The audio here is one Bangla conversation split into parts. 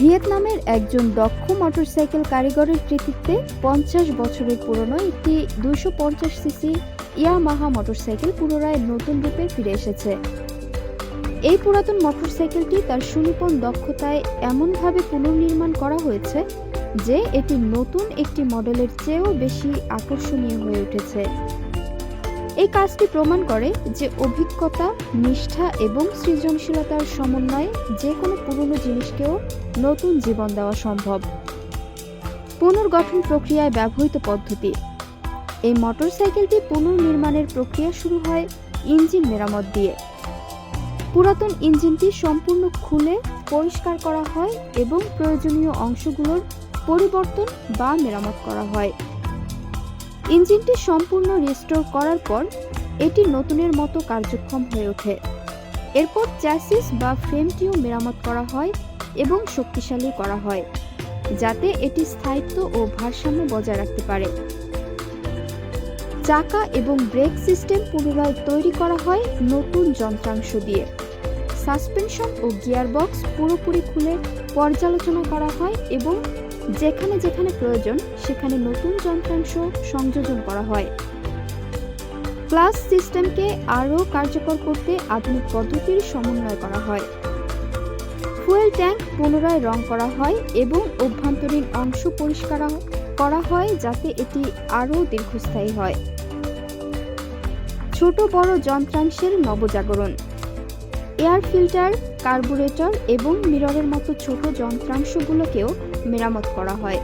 ভিয়েতনামের একজন দক্ষ মোটরসাইকেল কারিগরের কৃতিত্বে পঞ্চাশ বছরের পুরনো একটি দুশো পঞ্চাশ সিসি ইয়ামাহা মোটরসাইকেল পুনরায় নতুন রূপে ফিরে এসেছে। এই পুরাতন মোটরসাইকেলটি তার সুনিপুণ দক্ষতায় এমনভাবে পুনর্নির্মাণ করা হয়েছে যে এটি নতুন একটি মডেলের চেয়েও বেশি আকর্ষণীয় হয়ে উঠেছে। এই কাজটি প্রমাণ করে যে অভিজ্ঞতা, নিষ্ঠা এবং সৃজনশীলতার সমন্বয়ে যে কোনো পুরনো জিনিসকেও নতুন জীবন দেওয়া সম্ভব। পুনর্গঠন প্রক্রিয়ায় ব্যবহৃত পদ্ধতি। এই মোটরসাইকেলটি পুনর্নির্মাণের প্রক্রিয়া শুরু হয় ইঞ্জিন মেরামত দিয়ে। পুরাতন ইঞ্জিনটি সম্পূর্ণ খুলে পরিষ্কার করা হয় এবং প্রয়োজনীয় অংশগুলোর পরিবর্তন বা মেরামত করা হয়। ইঞ্জিনটি সম্পূর্ণ রিস্টোর করার পর এটি নতুনের মতো কার্যক্ষম হয়ে ওঠে। এরপর চ্যাসিস বা ফ্রেমটিও মেরামত করা হয় এবং শক্তিশালী করা হয়, যাতে এটি স্থায়িত্ব ও ভারসাম্য বজায় রাখতে পারে। চাকা এবং ব্রেক সিস্টেম পুনরায় তৈরি করা হয় নতুন যন্ত্রাংশ দিয়ে। সাসপেনশন ও গিয়ারবক্স পুরোপুরি খুলে পর্যালোচনা করা হয় এবং যেখানে যেখানে প্রয়োজন, সেখানে নতুন যন্ত্রাংশ সংযোজন করা হয়। ক্লাস সিস্টেমকে আরও কার্যকর করতে আধুনিক পদ্ধতির সমন্বয় করা হয়। ফুয়েল ট্যাঙ্ক পুনরায় রং করা হয় এবং অভ্যন্তরীণ অংশ পরিষ্কার করা হয় যাতে এটি আরও দীর্ঘস্থায়ী হয়। ছোট বড় যন্ত্রাংশের নবজাগরণ। এয়ার ফিল্টার, কার্বুরেটর এবং মিররের মতো ছোট যন্ত্রাংশগুলোকেও মেরামত করা হয়।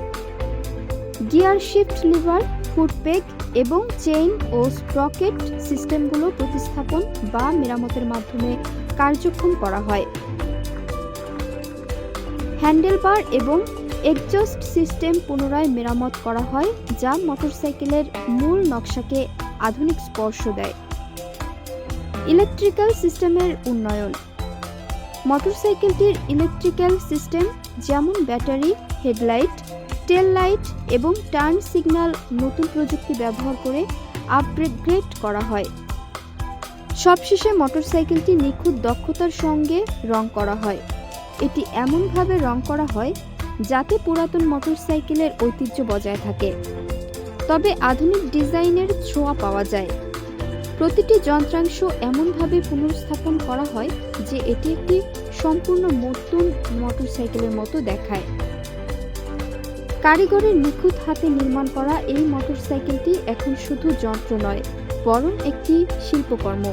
গিয়ার শিফট লিভার ফুটপেক এবং চেইন ও স্প্রকেট সিস্টেমগুলো প্রতিস্থাপন বা মেরামতের মাধ্যমে কার্যক্ষম করা হয়। হ্যান্ডেলবার এবং এক্সজস্ট সিস্টেম পুনরায় মেরামত করা হয়, যা মোটরসাইকেলের মূল নকশাকে আধুনিক স্পর্শ দেয়। ইলেকট্রিক্যাল সিস্টেমের উন্নয়ন মোটরসাইকেলটির ইলেকট্রিক্যাল সিস্টেম যেমন ব্যাটারি হেডলাইট টেল লাইট এবং টার্ন সিগন্যাল নতুন প্রযুক্তি ব্যবহার করে আপগ্রেড করা হয়। সবশেষে মোটরসাইকেলটি নিখুঁত দক্ষতার সঙ্গে রং করা হয়। এটি এমনভাবে রং করা হয় যাতে পুরাতন মোটরসাইকেলের ঐতিহ্য বজায় থাকে। তবে আধুনিক ডিজাইনের ছোঁয়া পাওয়া যায়। প্রতিটি যন্ত্রাংশ এমনভাবে পুনর্স্থাপন করা হয় যে এটি একটি সম্পূর্ণ নতুন মোটরসাইকেলের মতো দেখায়। কারিগরের নিখুঁত হাতে নির্মাণ করা এই মোটরসাইকেলটি এখন শুধু যন্ত্র নয়, বরং একটি শিল্পকর্ম।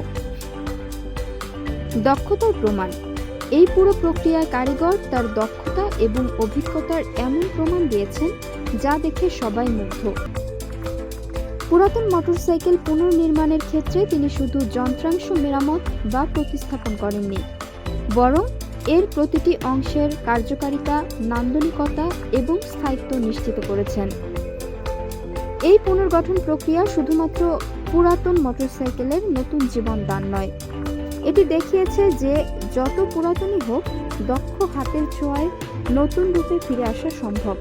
দক্ষতার প্রমাণ। এই পুরো প্রক্রিয়ায় কারিগর তার দক্ষতা এবং অভিজ্ঞতার এমন প্রমাণ দিয়েছেন যা দেখে সবাই মুগ্ধ। পুরাতন মোটরসাইকেল পুনর্নির্মাণের ক্ষেত্রে তিনি শুধু যন্ত্রাংশ মেরামত বা প্রতিস্থাপন করেননি, বরং এর প্রতিটি অংশের কার্যকারিতা, নান্দনিকতা এবং স্থায়িত্ব নিশ্চিত করেছেন। এই পুনর্গঠন প্রক্রিয়া শুধুমাত্র পুরাতন মোটরসাইকেলের নতুন জীবন দান নয়। এটি দেখিয়েছে যে যত পুরাতনই হোক, দক্ষ হাতের ছোঁয়ায় নতুন রূপে ফিরে আসা সম্ভব।